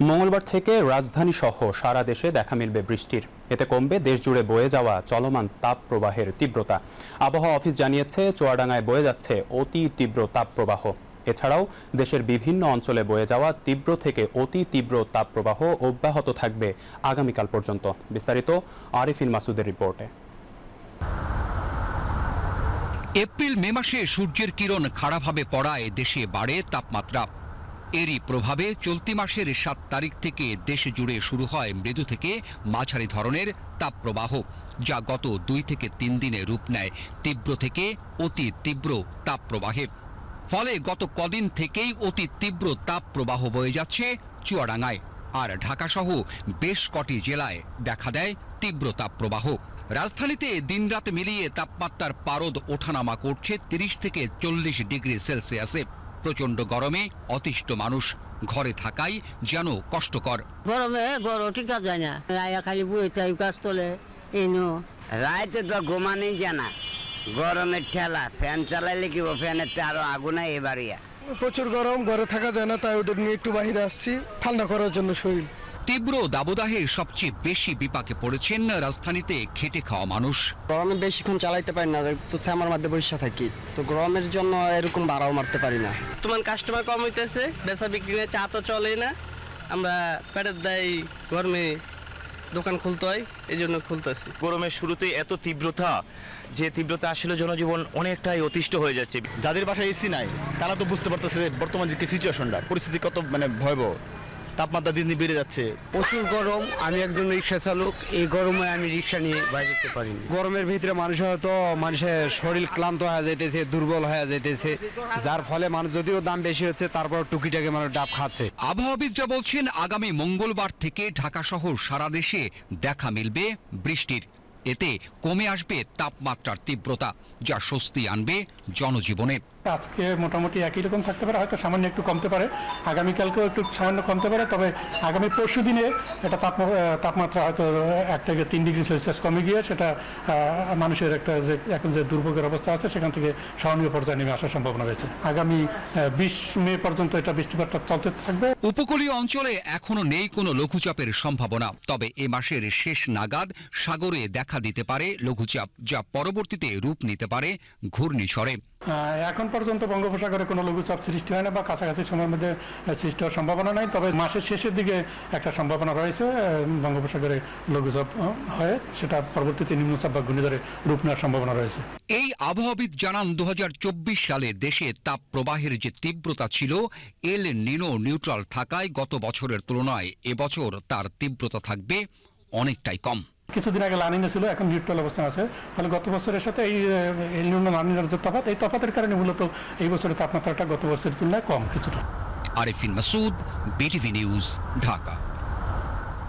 মঙ্গলবার থেকে রাজধানী সহ সারা দেশে দেখা মিলবে বৃষ্টির। এতে কমবে দেশ জুড়ে বয়ে যাওয়া চলমান তাপ প্রবাহের তীব্রতা। আবহাওয়া অফিস জানিয়েছে, চুয়াডাঙ্গায় বয়ে যাচ্ছে অতি তীব্র তাপ প্রবাহ এছাড়াও দেশের বিভিন্ন অঞ্চলে বয়ে যাওয়া তীব্র থেকে অতি তীব্র তাপ প্রবাহ অব্যাহত থাকবে আগামীকাল পর্যন্ত। বিস্তারিত আরিফিন মাসুদের রিপোর্টে। এপ্রিল মে মাসে সূর্যের কিরণ খাড়াভাবে পড়ায় দেশে বাড়ে তাপমাত্রা। এরই প্রভাবে চলতি মাসের সাত তারিখ থেকে দেশ জুড়ে শুরু হয় মৃদু থেকে মাঝারি ধরনের তাপপ্রবাহ, যা গত দুই থেকে তিন দিনে রূপ নেয় তীব্র থেকে অতি তীব্র তাপপ্রবাহে। ফলে গত কদিন থেকেই অতি তীব্র তাপপ্রবাহ বয়ে যাচ্ছে চুয়াডাঙ্গায়। আর ঢাকাসহ বেশ কটি জেলায় দেখা দেয় তীব্র তাপপ্রবাহ। রাজধানীতে দিনরাত মিলিয়ে তাপমাত্রার পারদ ওঠানামা করছে তিরিশ থেকে চল্লিশ ডিগ্রি সেলসিয়াসে। প্রচণ্ড গরমে অতিষ্ঠ মানুষ ঘরে থাকাই যেন কষ্টকর। গরমে গরম ঠিক যায় না। রায়া খালি বই তাই কাজ তোলে এনো। রাইতে তো ঘুমানি জানা গরমের ঠেলা ফ্যান চালাইলে কি ফ্যানের তো আরও আগুন এবারিয়া প্রচুর গরম ঘরে থাকা যায় না তাই ওদের নিয়ে একটু বাইরে আসছি। ঠান্ডা করার জন্য শরীর। তীব্র দাবদাহে সবচেয়ে বেশি বিপাকে পড়েছেন রাজধানীতে খেটে খাওয়া মানুষ। গরমে বেশিক্ষণ চালাইতে পারি না তো আমার মধ্যে বসে থাকি। তো গরমের জন্য এরকম বাড়াও মারতে পারি না। তোমার কাস্টমার কম হইতেছে বেচা বিক্রি চা তো চলে না। আমরা পেটের দায় গরমে দোকান খুলতে হয় এই জন্য খুলতেছি। গরমের শুরুতেই এত তীব্রতা যে তীব্রতা আসলে জনজীবন অনেকটাই অতিষ্ঠ হয়ে যাচ্ছে। যাদের বাসায় এসি নাই তারা তো বুঝতে পারতেছে যে বর্তমান যে সিচুয়েশনটা পরিস্থিতি কত মানে ভয়াবহ। তাপমাত্রা দিন দিন বেড়ে যাচ্ছে। প্রচুর গরম আমি একজন রিক্সা চালক এই গরমে আমি রিক্সা নিয়ে বাইরে যেতে পারি গরমের ভিতরে মানুষ হয়তো মানুষের শরীর ক্লান্ত হয়ে যাইতেছে দুর্বল হয়ে যাইতেছে যার ফলে মানুষ যদিও দাম বেশি হচ্ছে তারপর টুকিটাকে মানুষ ডাব খাচ্ছে। আবহাওয়াবিদরা বলছেন আগামী মঙ্গলবার থেকে ঢাকা সহ সারা দেশে দেখা মিলবে বৃষ্টির। এতে কমে আসবে তাপমাত্রার তীব্রতা যা স্বস্তি আনবে জনজীবনে। আজকে মোটামুটি একই রকম থাকতে পারে হয়তো সামান্য একটু কমতে পারে। আগামীকালকেও একটু সামান্য কমতে পারে তবে আগামী পরশু দিনে এটা তাপমাত্রা হয়তো এক থেকে তিন ডিগ্রি সেলসিয়াস কমে গিয়ে সেটা মানুষের একটা যে এখন যে দুর্ভোগের অবস্থা আছে সেখান থেকে সহনীয় পর্যায়ে নেমে আসার সম্ভাবনা রয়েছে। আগামী বিশ মে পর্যন্ত এটা বৃষ্টিপাতটা চলতে থাকবে। উপকূলীয় অঞ্চলে এখনও নেই কোনো লঘুচাপের সম্ভাবনা তবে এ মাসের শেষ নাগাদ সাগরে দেখা দিতে পারে লঘুচাপ যা পরবর্তীতে রূপ নিতে পারে ঘূর্ণিঝড়ে। এখন পর্যন্ত বঙ্গোপসাগরে কোনো লঘুচাপ সৃষ্টি হয় না বা কাছাকাছি সময়ের মধ্যে সৃষ্টি হওয়ার সম্ভাবনা নাই। তবে মাসের শেষের দিকে একটা সম্ভাবনা রয়েছে বঙ্গোপসাগরে লঘুচাপ হয় সেটা পরবর্তীতে নিম্নচাপ বা ঘূর্ণিঝড়ে রূপ নেওয়ার সম্ভাবনা রয়েছে। এই আবহাওয়াবিদ জানান দু হাজার চব্বিশ সালে দেশে তাপ প্রবাহের যে তীব্রতা ছিল এল নিনো নিউট্রাল থাকায় গত বছরের তুলনায় এবছর তার তীব্রতা থাকবে অনেকটাই কম। কিছুদিন আগে লানিনা ছিল, এখন নিউট্রাল অবস্থান আছে। তাহলে গত বছরের সাথে এই এলনিনো লানিনার যে তফাৎ, এই তফাতের কারণে মূলত এই বছরের তাপমাত্রাটা গত বছরের তুলনায় কম কিছুটা। Arifin Masud, BTV news, Dhaka.